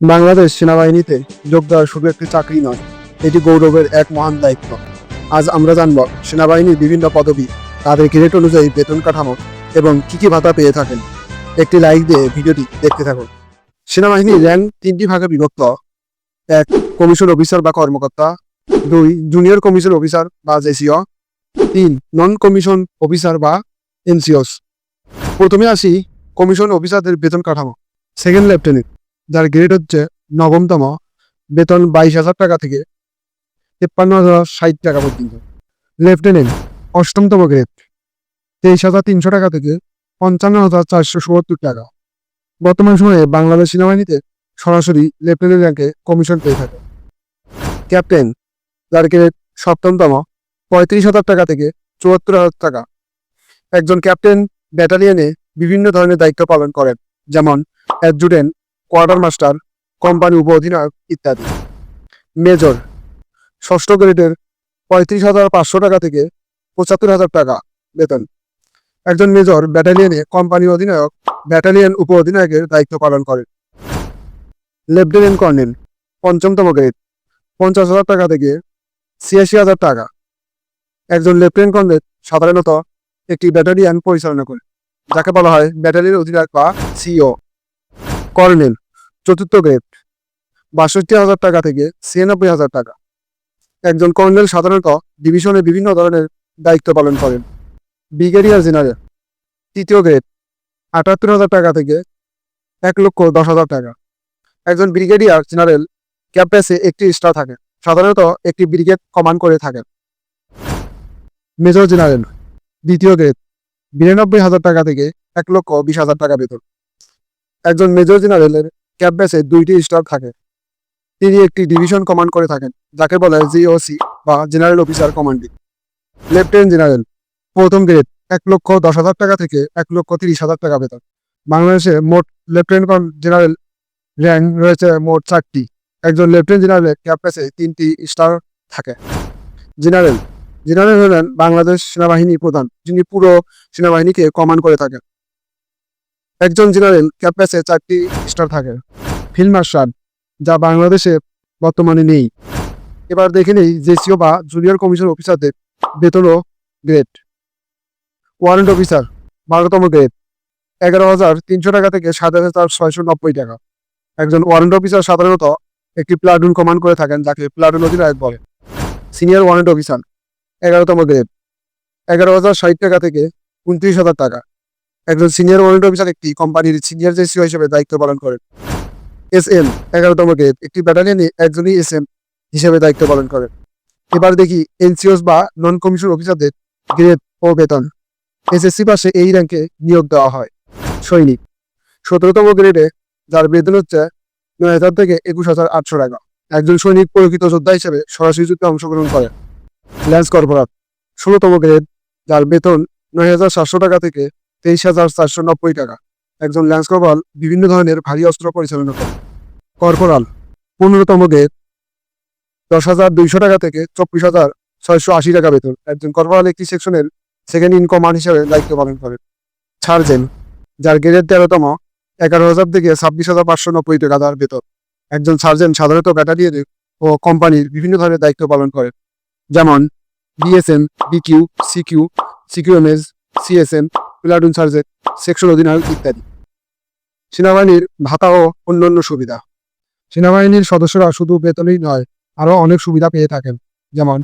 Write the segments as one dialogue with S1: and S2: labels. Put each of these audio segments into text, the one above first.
S1: বাংলাদেশ সেনাবাহিনীতে যোগ দেওয়া শুধু একটি চাকরি নয়, এটি গৌরবের এক মহান দায়িত্ব। আজ আমরা জানব সেনাবাহিনীর বিভিন্ন পদবি, তাদের গ্রেড অনুযায়ী বেতন কাঠামো এবং কি কি ভাতা পেয়ে থাকেন। একটি লাইক দিয়ে ভিডিওটি দেখতে থাকুন। সেনাবাহিনীর র্যাঙ্ক তিনটি ভাগে বিভক্ত। এক, কমিশন অফিসার বা কর্মকর্তা। দুই, জুনিয়র কমিশন অফিসার বা জেসিও। তিন নন কমিশন অফিসার বা এনসিওস। প্রথমে আসি কমিশন অফিসারদের বেতন কাঠামো, সেকেন্ড লেফটেন্যান্ট। যার গ্রেড হচ্ছে নবমতম, বেতন বাইশ হাজার টাকা থেকে তেপ্পান্ন হাজার ষাট টাকা পর্যন্ত। লেফটেন্যান্ট অষ্টমতম গ্রেড তেইশ হাজার তিনশো টাকা থেকে পঞ্চান্ন হাজার চারশো সত্তর টাকা। বর্তমান সময়ে বাংলাদেশ সেনাবাহিনীতে সরাসরি লেফটেন্যান্ট র্যাঙ্কে কমিশন পেয়ে থাকে। ক্যাপ্টেন যার গ্রেড সপ্তমতম, পঁয়ত্রিশ হাজার টাকা থেকে চুয়াত্তর হাজার টাকা। একজন ক্যাপ্টেন ব্যাটালিয়নে বিভিন্ন ধরনের দায়িত্ব পালন করেন, যেমন অ্যাডজুটেন্ট কোয়ার্টার মাস্টার, কোম্পানি উপ অধিনায়ক ইত্যাদি। মেজর, ষষ্ঠ গ্রেডের পঁয়ত্রিশ হাজার পাঁচশো টাকা থেকে পঁচাত্তর হাজার টাকা বেতন। একজন মেজর ব্যাটালিয়নে কোম্পানি অধিনায়ক, ব্যাটালিয়ন উপ অধিনায়কের দায়িত্ব পালন করেন। লেফটেন্যান্ট কর্নেল, পঞ্চমতম গ্রেড, পঞ্চাশ হাজার টাকা থেকে ছিয়াশি হাজার টাকা। একজন লেফটেন্যান্ট কর্নেল সাধারণত একটি ব্যাটালিয়ন পরিচালনা করে, যাকে বলা হয় ব্যাটালিয়ন অধিনায়ক বা সিও কর্নেল, চতুর্থ গ্রেড বাষট্টি হাজার টাকা থেকে ছিয়ানব্বই হাজার টাকা। একজন কর্নেল সাধারণত ডিভিশনে বিভিন্ন ধরনের দায়িত্ব পালন করেন। ব্রিগেডিয়ার জেনারেল, তৃতীয় গ্রেড আটাত্তর হাজার টাকা থেকে এক লক্ষ দশ হাজার টাকা। একজন ব্রিগেডিয়ার জেনারেল ক্যাম্পাসে একটি স্টার থাকে, সাধারণত একটি ব্রিগেড কমান্ড করে থাকেন। মেজর জেনারেল, দ্বিতীয় গ্রেড বিরানব্বই হাজার টাকা থেকে এক লক্ষ বিশ হাজার টাকা বেতন। একজন মেজর জেনারেলের ক্যাম্পাসে দুইটি স্টাফ থাকে। তিনি একটি ডিভিশন কমান্ড করে থাকেন, যাকে বলে জিওসি বা general officer commanding lieutenant general প্রথম গ্রেড এক লক্ষ দশ হাজার টাকা থেকে এক লক্ষ তিরিশ হাজার টাকা বেতন। বাংলাদেশে মোট লেফটেন্যান্ট জেনারেল র্যাঙ্ক রয়েছে মোট চারটি। একজন লেফটেন্যান্ট জেনারেলের ক্যাম্পাসে তিনটি স্টার থাকে। জেনারেল জেনারেল হলেন বাংলাদেশ সেনাবাহিনী প্রধান, যিনি পুরো সেনাবাহিনীকে কমান্ড করে থাকেন। একজন জেনারেল ক্যাম্পাসে চারটি স্টার থাকে। ফিল্ড মার্শাল যা বাংলাদেশে বর্তমানে নেই। এবার দেখে নেই জেসিও বা জুনিয়র কমিশন অফিসারদের বেতন ও গ্রেড। ওয়ারেন্ট অফিসার, বারোতম গ্রেড। এগারো হাজার তিনশো টাকা থেকে সাত হাজার ছয়শো নব্বই টাকা। একজন ওয়ারেন্ট অফিসার সাধারণত একটি প্লাটুন কমান্ড করে থাকেন, যাকে প্লাটুন অধিনায়ক বলে। সিনিয়র ওয়ারেন্ট অফিসার, এগারোতম গ্রেড। এগারো হাজার ষাট টাকা থেকে উনত্রিশ হাজার টাকা। একজন সিনিয়র ওয়ারেন্ট অফিসার একটি কোম্পানির সিনিয়র জেসিও হিসেবে দায়িত্ব পালন করেন। এস এম এগারোতম গ্রেড একটি ব্যাটালিয়নে একজনই এস এম হিসেবে দায়িত্ব পালন করেন। এবার দেখি এনসিওস বা নন কমিশন অফিসারদের গ্রেড ও বেতন। এসএসসি পাশে এই র্যাঙ্কে নিয়োগ দেওয়া হয়। সৈনিক, সতেরোতম গ্রেডে যার বেতন হচ্ছে নয় হাজার থেকে একুশ হাজার আটশো টাকা। একজন সৈনিক প্রকৃত যোদ্ধা হিসেবে সরাসরি যুদ্ধে অংশগ্রহণ করেন। ল্যান্স কর্পোরাল ষোলোতম গ্রেড যার বেতন নয় হাজার সাতশো টাকা থেকে তেইশ হাজার চারশো নব্বই টাকা। একজন ল্যান্স কর্পোরাল বিভিন্ন ধরনের ভারী অস্ত্র পরিচালনা করে। কর্পোরাল, পনেরোতম গেট, দশ হাজার দুইশো টাকা থেকে চব্বিশ হাজার ছয়শো আশি টাকা বেতন। একজন কর্পোরাল একটি সেকশনের সেকেন্ড ইন কমান্ড হিসেবে দায়িত্ব পালন করেন সার্জেন যার গ্রেড তেরোতম, এগারো হাজার থেকে ছাব্বিশ হাজার পাঁচশো নব্বই টাকা তার বেতন। একজন সার্জেন সাধারণত ব্যাটালিয়নে ও কোম্পানির বিভিন্ন ধরনের দায়িত্ব পালন করেন যেমন BSM BQ, CQ CQMS CSM platoon sergeant, section অধিনায়ক ইত্যাদি। সেনাবাহিনীর ভাতা ও অন্যান্য সুবিধা। সেনাবাহিনীর সদস্যরা শুধু বেতনই নয়, আরও অনেক সুবিধা পেয়ে থাকেন। যেমন,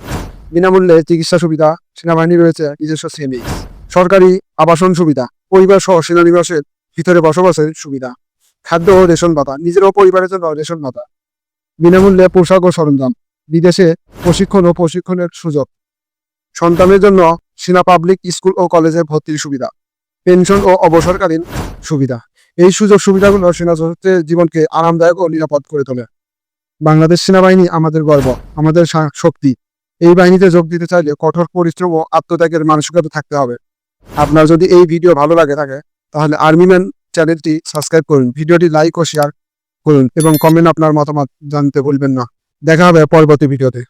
S1: বিনামূল্যে চিকিৎসা সুবিধা সেনাবাহিনী রয়েছে নিজস্ব সেমি সরকারি আবাসন সুবিধা পরিবার সহ সেনানিবাসের ভিতরে বসবাসের সুবিধা। খাদ্য ও রেশন ভাতা, নিজের ও পরিবারের জন্য রেশন ভাতা। বিনামূল্যে পোশাক ও সরঞ্জাম, বিদেশে প্রশিক্ষণ ও প্রশিক্ষণের সুযোগ। সন্তানের জন্য সেনা পাবলিক স্কুল ও কলেজে ভর্তির সুবিধা। পেনশন ও অবসরকালীন সুবিধা। এই সুযোগ সুবিধাগুলো সেনা সদস্যদের জীবনকে আরামদায়ক ও নিরাপদ করে তোলে। বাংলাদেশ সেনাবাহিনী আমাদের গর্ব, আমাদের শক্তি। এই বাহিনীতে যোগ দিতে চাইলে কঠোর পরিশ্রম ও আত্মত্যাগের মানসিকতা থাকতে হবে। আপনার যদি এই ভিডিও ভালো লাগে থাকে, তাহলে আর্মিম্যান চ্যানেলটি সাবস্ক্রাইব করুন, ভিডিওটি লাইক ও শেয়ার করুন এবং কমেন্ট আপনার মতামত জানতে ভুলবেন না। দেখা হবে পরবর্তী ভিডিওতে।